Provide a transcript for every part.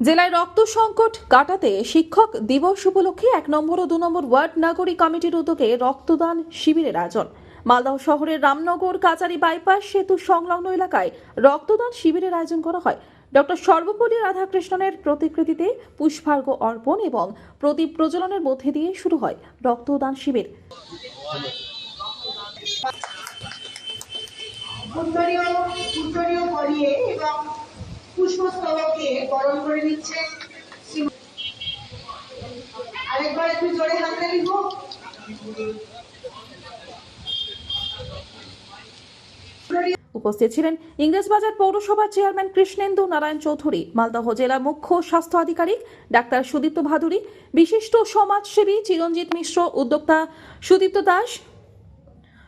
জেলায় রক্ত সংকট কাটাতে শিক্ষক দিবস উপলক্ষে এক নম্বর ও দু নম্বর ওয়ার্ড নাগরিক কমিটির উদ্যোগে রক্তদান শিবিরের আয়োজন। মালদহ শহরের রামনগর কাচারি বাইপাস সেতু সংলগ্ন এলাকায় রক্তদান শিবিরের আয়োজন করা হয়। ডক্টর সর্বপল্লী রাধাকৃষ্ণনের প্রতিকৃতিতে পুষ্পার্ঘ্য অর্পণ এবং প্রদীপ প্রজ্বলনের মধ্যে দিয়ে শুরু হয় রক্তদান শিবির। এবং উপস্থিত ছিলেন ইংরেজবাজার পৌরসভার চেয়ারম্যান কৃষ্ণেন্দু নারায়ণ চৌধুরী, মালদহ জেলা মুখ্য স্বাস্থ্য আধিকারিক ডাক্তার সুদীপ্ত ভাদুরী, বিশিষ্ট সমাজসেবী চিরঞ্জিত মিশ্র, উদ্যোক্তা সুদীপ্ত দাস,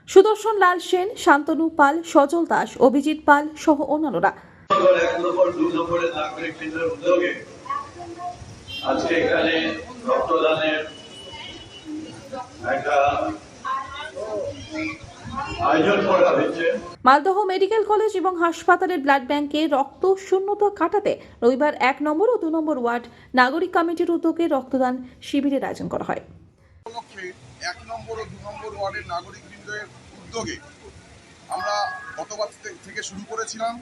সুদর্শন লাল সেন, শান্তনু পাল, সজল দাস, অভিজিৎ পাল সহ অন্যান্যরা। এক নম্বর দু নম্বরের নাগরিক কেন্দ্রের উদ্যোগে আজকে এখানে রক্তদানের একটা আয়োজন করা হয়েছে। মালদহ মেডিকেল কলেজ এবং হাসপাতালের ব্লাড ব্যাংকে রক্ত শূন্যতা কাটাতে রবিবার এক নম্বর ও দু নম্বর ওয়ার্ড নাগরিক কমিটির উদ্যোগে রক্তদান শিবিরের আয়োজন করা হয়। এক নম্বর ও দু নম্বর ওয়ার্ডের নাগরিকবৃন্দের উদ্যোগে আমরা গতবার থেকে শুরু করেছিলাম।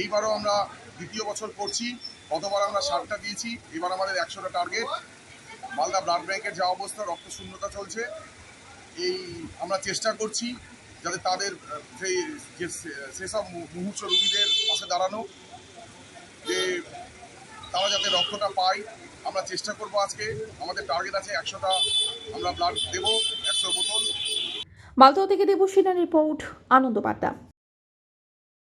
এইবারও আমরা দ্বিতীয় বছর করছি। গতবার আমরা ষাটটা দিয়েছি, এবার আমাদের একশোটা টার্গেট মালদা ব্লাড ব্যাংকের যা অবস্থা, রক্ত শূন্যতা চলছে। এই আমরা চেষ্টা করছি যাতে তাদের সেই যে সেসব মুহূর্ত রোগীদের পাশে দাঁড়ানো, যে তারা যাতে রক্তটা পায়, আমরা চেষ্টা করব আজকে। আমাদের টার্গেট আছে একশোটা, আমরা ব্লাড দেবো একশো বোতল। মালদহ থেকে দেবশ্রীনা রিপোর্ট আনন্দ বার্তা